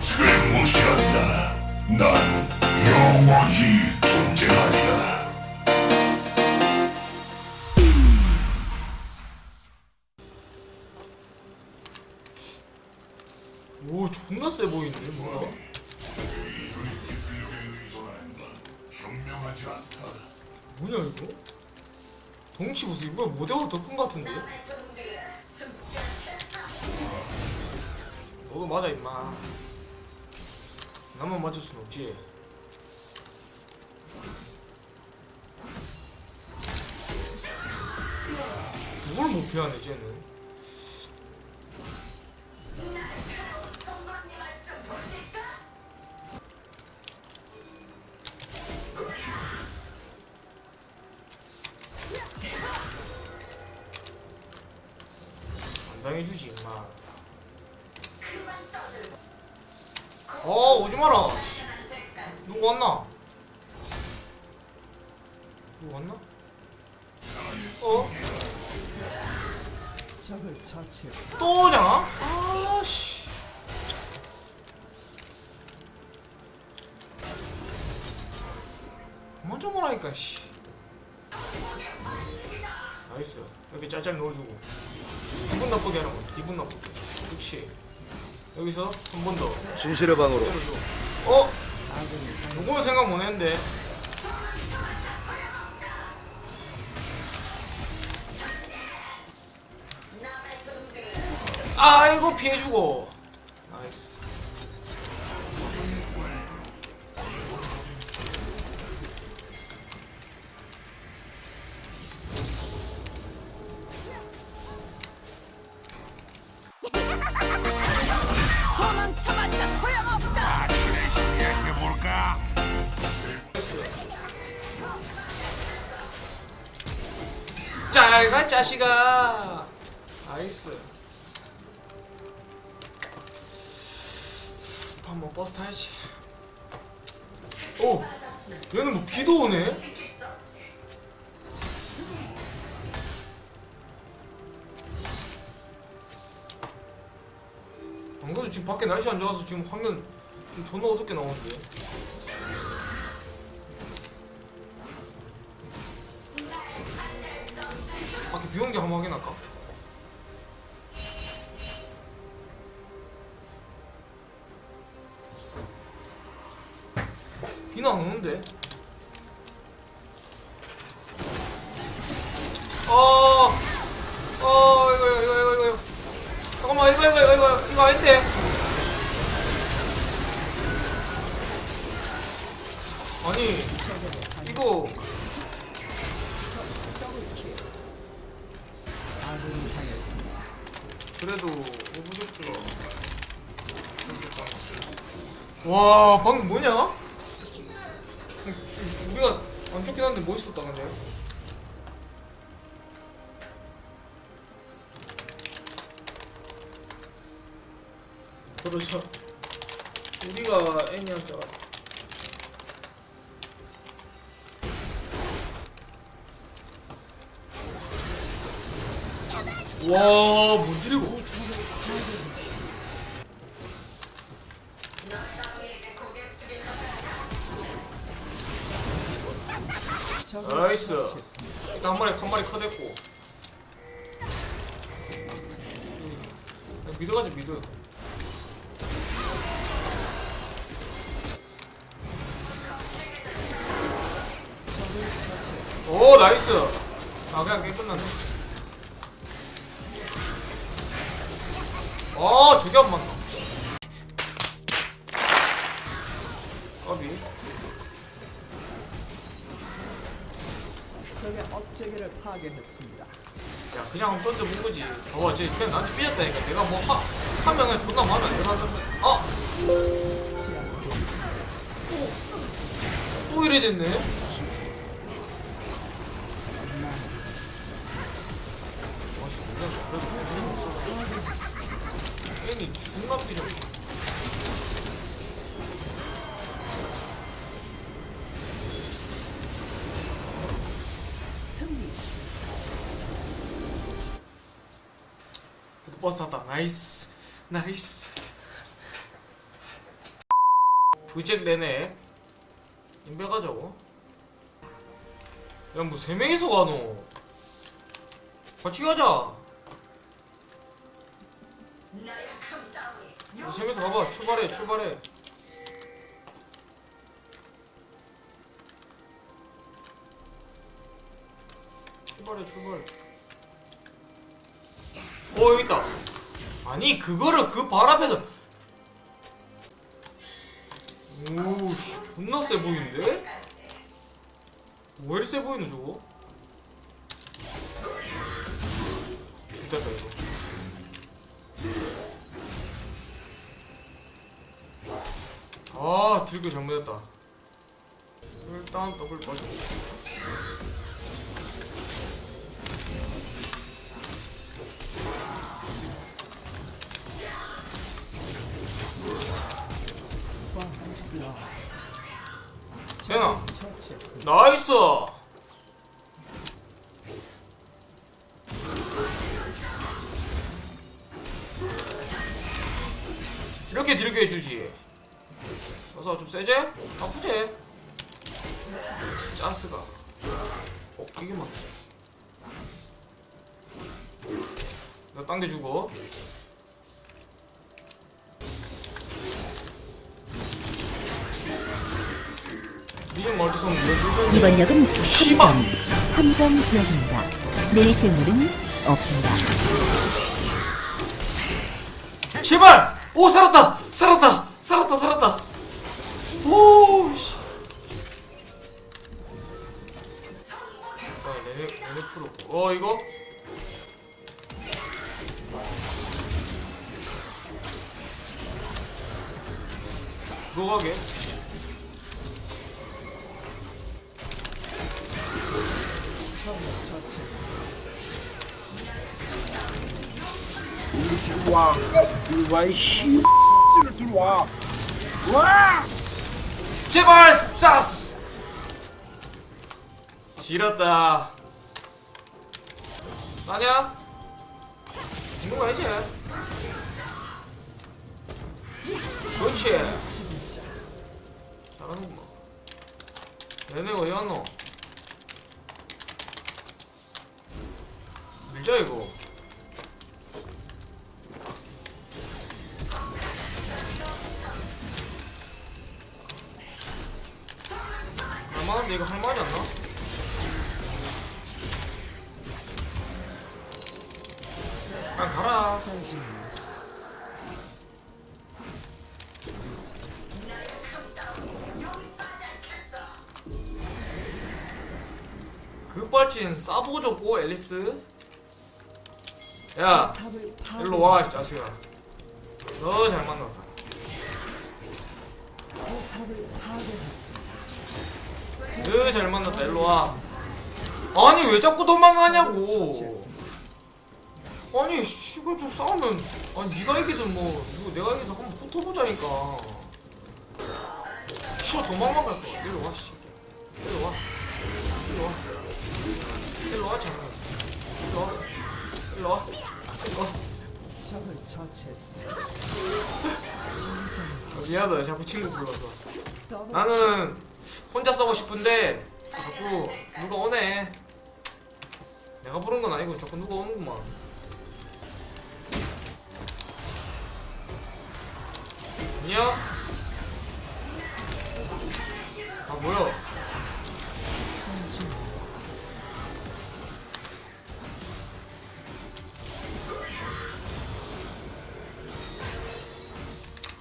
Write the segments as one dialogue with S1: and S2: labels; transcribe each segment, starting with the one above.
S1: 원칙을 무시한다. 난 영원히 존재하리라.
S2: 오 존나 세 보이는데 뭐야? 뭐냐 이거? 덩치 보세요 이거 큰것 같은데? 너도 맞아 임마 나만 맞을 순 없지. 그걸 못 피하네 쟤는. 안 당해주지 오지마라 누구 왔나? 누구 왔나? 어?
S3: 적을 처치했습니다.
S2: 또 오냐? 아씨 좀 오라니까 씨 나이스 여기 짤짤 넣어주고 기분 나쁘게 하는 거 기분 나쁘게 그렇지 여기서 한 번 더.
S4: 진실의 방으로.
S2: 때려줘 어? 요거는 생각 못 했는데. 아이고 피해주고 잘가 자식아. 나이스. 밥뭐 버스 타야지. 오 얘는 뭐 비도 오네? 안 그래도 지금 밖에 날씨 안 좋아서 지금 화면 지금 존나 어둡게 나오는데 게 한번 확인할까? 비는 안 오는데? 어, 어, 이거, 이거, 이거, 이거. 잠깐만, 이거, 이거, 이거, 이거, 이거 아닌데? 아니, 이거, 그래도 오브젝트가 와 방금 뭐냐? 우리가 안 좋긴 한데 멋있었다 근데. 그러자 우리가 애니한테 와 이거
S3: 적을
S2: 나이스. 일단 한 마리 한 마리 커댔고 미드 가자 미드. 오 나이스 아 그냥 게임 끝났네 아 저게 안 맞나 까비
S3: 적의 업체계를 파괴했습니다.
S2: 야 그냥 던져 본 거지 봐봐 쟤 그냥 나한테 삐졌다니까 내가 뭐 하, 하면 그냥 존나 많아 내가 아!
S3: 제압되었습니다.
S2: 또 이래 됐네 버스 탔다. 나이스. 나이스. 부잭 레넥 인베 가자고 야뭐 세 명이서 가노. 같이 가자. 뭐 세 명이서 가봐. 출발해 출발해. 출발해 출발 어 여기 있다. 아니 그거를 그 발 앞에서. 오씨 존나 세 보이는데? 왜 이리 세 보이노 저거? 죽겠다 이거. 아 들고 잘못했다. 일단 더블 빠져 세나. 나이스 이렇게 딜게 해주지 어서 좀 세지? 아프지? 짠스가 어 이게 맞네 나 당겨주고
S4: 이번 역은
S2: 씨발!
S4: 함정, 함정역입니다. 내릴 실물은 없습니다.
S2: 제발! 오 살았다! 살았다! 살았다 살았다! 오 씨. 아 프로. 어 이거? 들어가게.
S5: 와 들어와 이씨 들어와 와
S2: 제발 짜스! 지렸다. 아니야? 죽는 거 알지? 그렇지. 잘하는구만. 얘네 어디 갔노? 밀자 이거. 할만한데 이거 할만하지 않나? 그냥 가라. 급발진 싸보 줬고 앨리스. 야, 일로 와, 이 자식아. 너잘 만났다.
S3: 파괴했습니다.
S2: 너잘 만났다. 일로 와. 아니 왜 자꾸 도망가냐고. 아니 씨발 좀 싸우면 아니 네가 이기든 뭐 이거 내가 이기든 한번 붙어보자니까. 치워 도망만 갈 거야. 일로 와, 씨. 일로 와. 일로 와. 일로 와, 잠깐. 일로 와. 일로 와. 일로 와.
S3: 적을 처치했습니다.
S2: 아, 미안하다 자꾸 친구 불러서 나는 혼자 싸고 싶은데 자꾸 누가 오네. 내가 부른 건 아니고 자꾸 누가 오는구만. 안녕? 아 뭐야?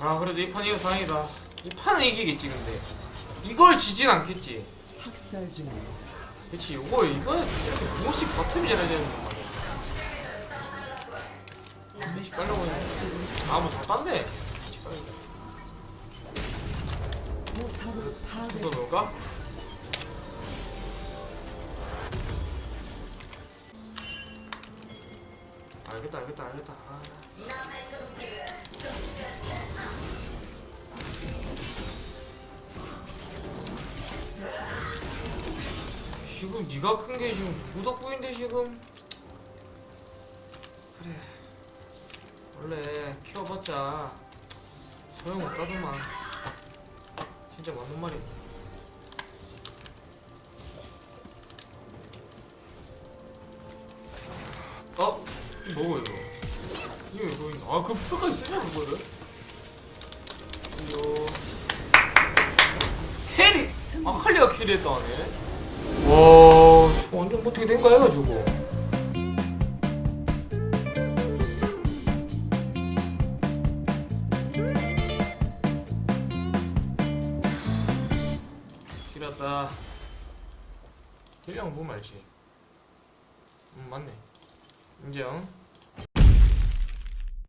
S2: 아 그래도 이 판 이겨서 다행이다. 이 판은 이기겠지 근데 이걸 지진 않겠지
S3: 학살 중입니다.
S2: 그치 이거 이거 이렇게 무엇이 버텀이 잘해야 되는 거 말이야 한 번씩 깔려고 했는데 아뭐다 딴데 이거. 넣을까? 알겠다 알겠다 알겠다 아. 지금 네가 큰 게 지금 누구 덕분인데 지금 그래 원래 키워봤자 소용없다더만 진짜 맞는 말이야. 어? 이거 뭐고 이거? 이거 이거 이거 아그 풀까지 쓰냐 그거를? 1회 떠네. 와, 저 완전 어떻게 된 거야 가지고. 길었다. 길량 보면 알지. 음, 맞네. 인정.